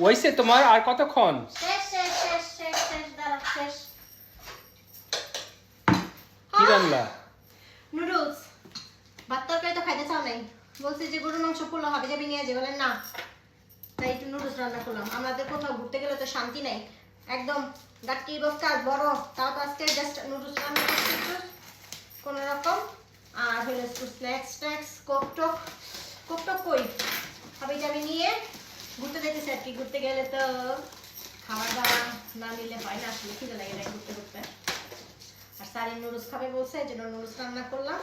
ওইসে তোমার আর কতক্ষণ? কি রান্না? নুডলস। ভাত তরকারি তো খাইতে চাও নাই বলছি যে গরুর মাংস পোলা হবে যাবি নিয়ে যাবে। বলেন না তাই একটু নুডলস রান্না করলাম। আমাদের কোথাও ঘুরতে গেলে তো শান্তি নাই। একদম গাট্টি বস্তা বড়। তাও তো আজকে জাস্ট নুডলস রান্না করছি কোনো রকম। আর হলো একটু স্ন্যাক্স স্ন্যাক্স কোক টোক। কোক টোক কই? হবে যাবি নিয়ে ঘুরতে যেতেছে আর কি ঘুরতে গেলে তো খাবার দাবার না নিলে হয় না আসলে খিদে লাগে না ঘুরতে ঘুরতে। আর সারি নুডলস খাবে বলছে এই জন্য নুডলস রান্না করলাম।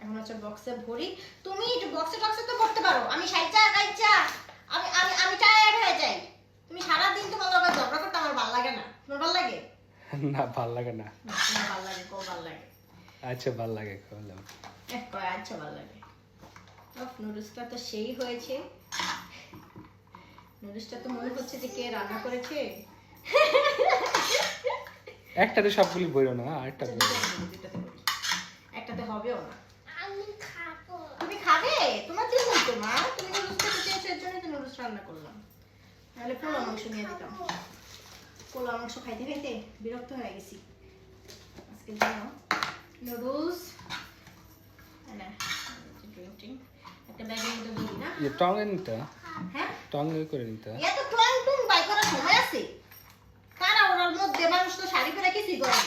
এখন হচ্ছে বক্সে ভরি। তুমি বক্সে টক্সে তো করতে পারো। আমি সাইচা গাইচা আমি আমি আমি টায়ার্ড হয়ে যাই। তুমি সারা দিন তোমার লগে ঝগড়া করতে আমার ভালো লাগে না। তোমার ভালো লাগে? না ভালো লাগে না। না, ভালো লাগে কো ভালো লাগে? আচ্ছা ভালো লাগে কয় আচ্ছা ভালো লাগে। নুডলসটা তো সেই হয়েছে। নুডলসটা তো মনে হচ্ছে যে কে রান্না করেছে। একটাতে সবগুলি বইরো না আরেকটা। একটাতে হবেও না। আমি খাব। তুমি খাবে? তোমার জন্য তো মা। তুমি নুডলস খেতে চেয়েছো এর জন্যই তো নুডলস রান্না করলাম। নাহলে পোলা মাংস নিয়ে দিতাম পোলা মাংস খাইতে খাইতে বিরক্ত হয়ে গেছি। আজকে জানো নুডলস একটা ব্যাগের মধ্যে দিই না ইয়ে টং এ নিতে হ্যাঁ টং করে নিতে হয়। এত টুয়াং টুং বাই করার সময় আছে। কারা ওনার মধ্যে মানুষ তো শাড়ি পরে কিছুই করে না।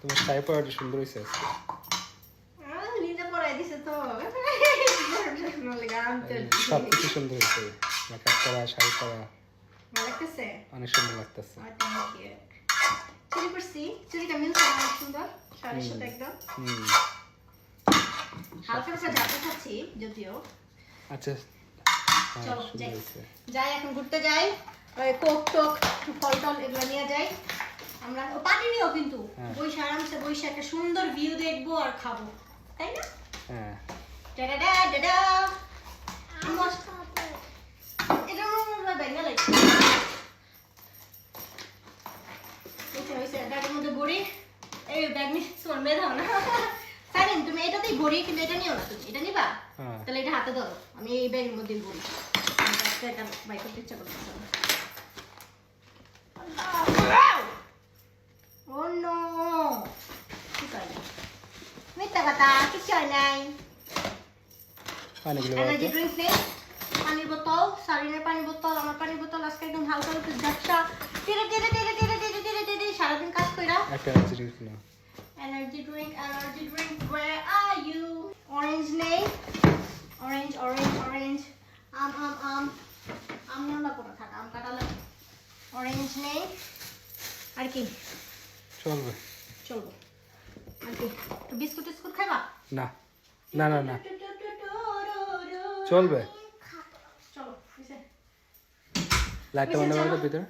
তোমার শাড়ি পরাটা সুন্দর হয়েছে আজকে। নিজে পরাই দিছে তো। সব কিছু সুন্দর হয়েছে মেকআপ করা শাড়ি পরা। অনেক সুন্দর লাগতেছে। চুরি করছি। চুরিটা মিলছে অনেক সুন্দর। শাড়ির সাথে একদম। হুম। হালকা হালকা ঝাঁপে খাচ্ছি যদিও। আচ্ছা চলো, যাই। যাই এখন ঘুরতে যাই। ওই কোক টোক ফল টল এগুলো নিয়ে যাই। আমরা ও পানি নিও কিন্তু হ্যাঁ। আরামসে বসে একটা সুন্দর ভিউ দেখব আর খাব। তাই না? হ্যাঁ। ডাডা এটা আমার ব্যাঙ্গা লাগে হয়েছে হয়েছে ব্যাগের মধ্যে ভরি। এই ব্যাগ নিয়ে তোমার মেয়ে না। সারিন তুমি এটাতেই ভরি কিন্তু এটা নিও না তুমি। এটা নিবা? হ্যাঁ। তাহলে এটা হাতে ধরো। আমি এই ব্যাগের তো আজকে এটা বাই করতে ইচ্ছা করতেছে ও নো! কিছু মিথ্যা কথা কিছু হয় নাই। এনার্জি বাড়াতে। নেই। পানির বোতল সারিনের পানির বোতল আমার পানির বোতল আজকে একদম হালকা হালকা ঝাপসা। টেরে টেরে টেরে টেরে টেরে টেরে টেরে সারাদিন কাজ কইরা। একটা energy drink now. Energy drink energy drink where are you orange নেই অরেঞ্জ অরেঞ্জ অরেঞ্জ আম আম আম। আম না কোনো থাক আম কাটালে অরেঞ্জ নেই। আর কি? চলবে। চলবো। আর কি? তো বিস্কুট টিস্কুট খাইবা না। না না না। চলবে। চলো। লাইটটা বন্ধ করে ভিতরে।